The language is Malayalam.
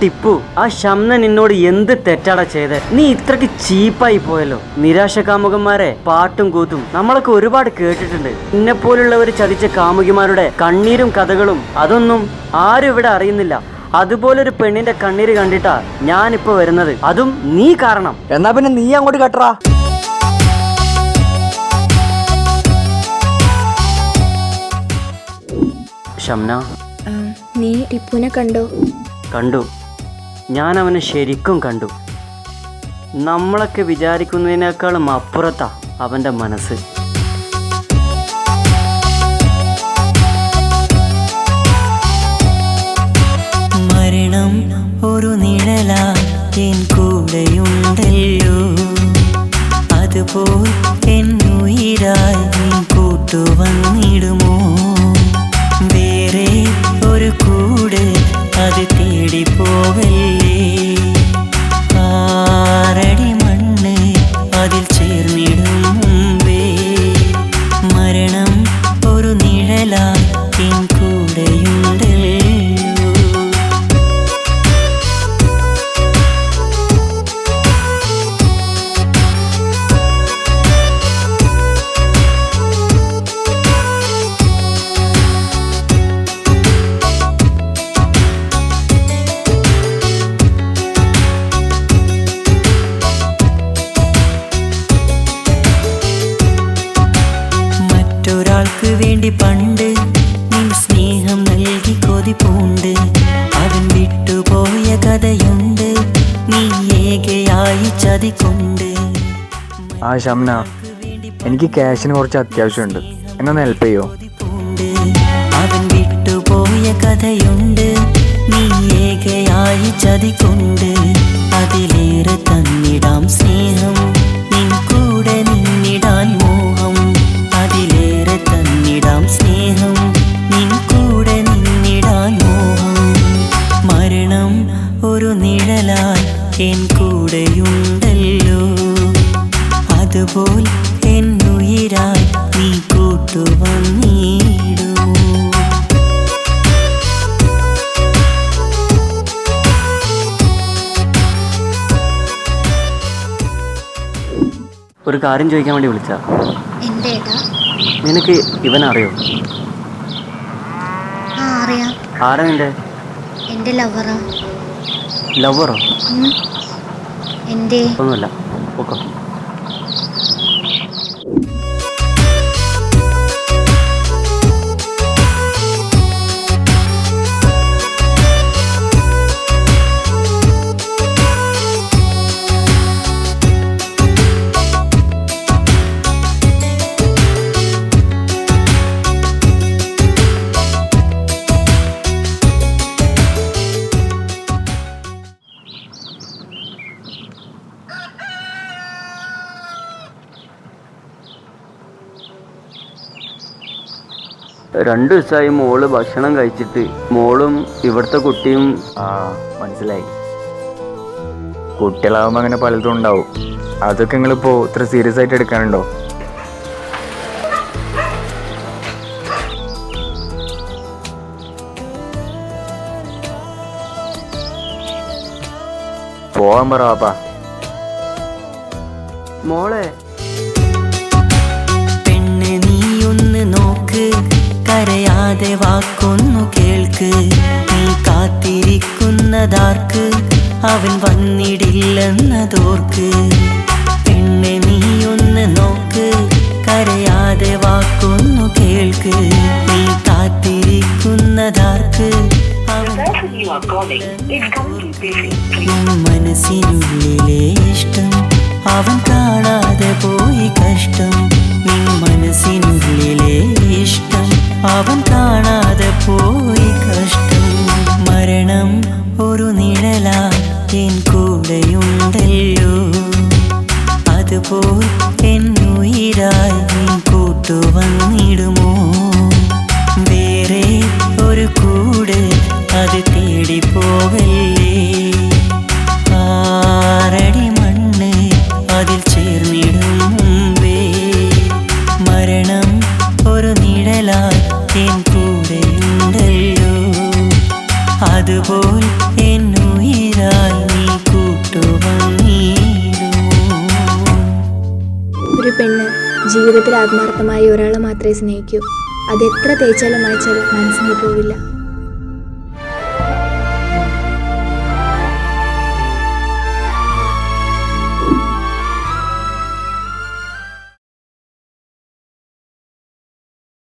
ടിപ്പു ആ ശംന നിന്നോട് എന്ത് തെറ്റാടാ ചെയ്തേ? നീ ഇത്രക്ക് ചീപ്പായി പോയല്ലോ. നിരാശ കാമുകന്മാരെ പാട്ടും കൂത്തും നമ്മളൊക്കെ ഒരുപാട് കേട്ടിട്ടുണ്ട്. നിന്നെ പോലുള്ളവർ ചതിച്ച കാമുകിമാരുടെ കണ്ണീരും കഥകളും അതൊന്നും ആരും ഇവിടെ അറിയുന്നില്ല. അതുപോലൊരു പെണ്ണിന്റെ കണ്ണീര് കണ്ടിട്ടാ ഞാനിപ്പോ വരുന്നത്. അതും നീ കാരണം. എന്നാ പിന്നെ നീ അങ്ങോട്ട് കട്ടറാ. ഷംന? നീ ടിപ്പുനെ കണ്ടോ? കണ്ടു. ഞാൻ അവനെ ശരിക്കും കണ്ടു. നമ്മളൊക്കെ വിചാരിക്കുന്നതിനേക്കാളും അപ്പുറത്താ അവന്റെ മനസ്സ്. മരണം ഒരു നിഴലാ കൂടെയുണ്ടല്ലോ. അതുപോൽ മറ്റൊരാൾക്ക് വേണ്ടി പണ്ട് നീ സ്നേഹം നൽകി കൊതി പൂണ്ട്. അവൻ വിട്ടുപോയ കഥയുണ്ട്. നീ ഏകയായി ചതിക്കൊണ്ട്. ആ ഷംന എനിക്ക് ക്യാഷിന് കുറച്ച് അത്യാവശ്യമുണ്ട്. എന്നൊന്ന് ഹെൽപ്പ് ചെയ്യോ? അവൻ വിട്ടുപോയ കഥയുണ്ട്. നീ ഏകയായി ചതിക്കൊണ്ട്. അതിലേറെ തന്നിടാം സ്നേഹം. ഒരു കാര്യം ചോദിക്കാൻ വേണ്ടി വിളിച്ചാ. നിനക്ക് ഇവൻ ആ അറിയാം. ആരാ നിന്റെ? ലവറാ ഒന്നുമില്ല. ഓക്കോ രണ്ട് ദിവസമായി മോൾ ഭക്ഷണം കഴിച്ചിട്ട് മോളും ഇവിടുത്തെ കുട്ടിയും ആ മനസ്സിലായി. കുട്ടികളാവുമ്പോൾ അങ്ങനെ പലതും ഉണ്ടാവും. അതൊക്കെ നിങ്ങളിപ്പോൾ ഇത്ര സീരിയസ് ആയിട്ട് എടുക്കാനുണ്ടോ? പോവാൻ പറ പാപ്പാ മോളെ കരയാതെ വാക്കൊന്നു കേൾക്ക്. നീ കാത്തിരിക്കുന്നതാർക്ക്? അവൻ വന്നിടില്ലെന്നതോർക്ക്. നീ ഒന്ന് നോക്ക്. കരയാതെ വാക്കൊന്നു കേൾക്ക്. നീ കാത്തിരിക്കുന്നതാർക്ക്? മനസ്സിനുള്ളിലെ ഇഷ്ടം. അവൻ കാണാതെ പോയി കഷ്ടം. നിൻ മനസ്സിനുള്ളിലെ ഇഷ്ടം. അവൻ കാണാതെ പോയി ജീവിതത്തിൽ ആത്മാർത്ഥമായി ഒരാളെ മാത്രമേ സ്നേഹിക്കൂ. അത് എത്ര തേച്ചാലും മായച്ചാലും മനസ്സിന് പോവില്ല.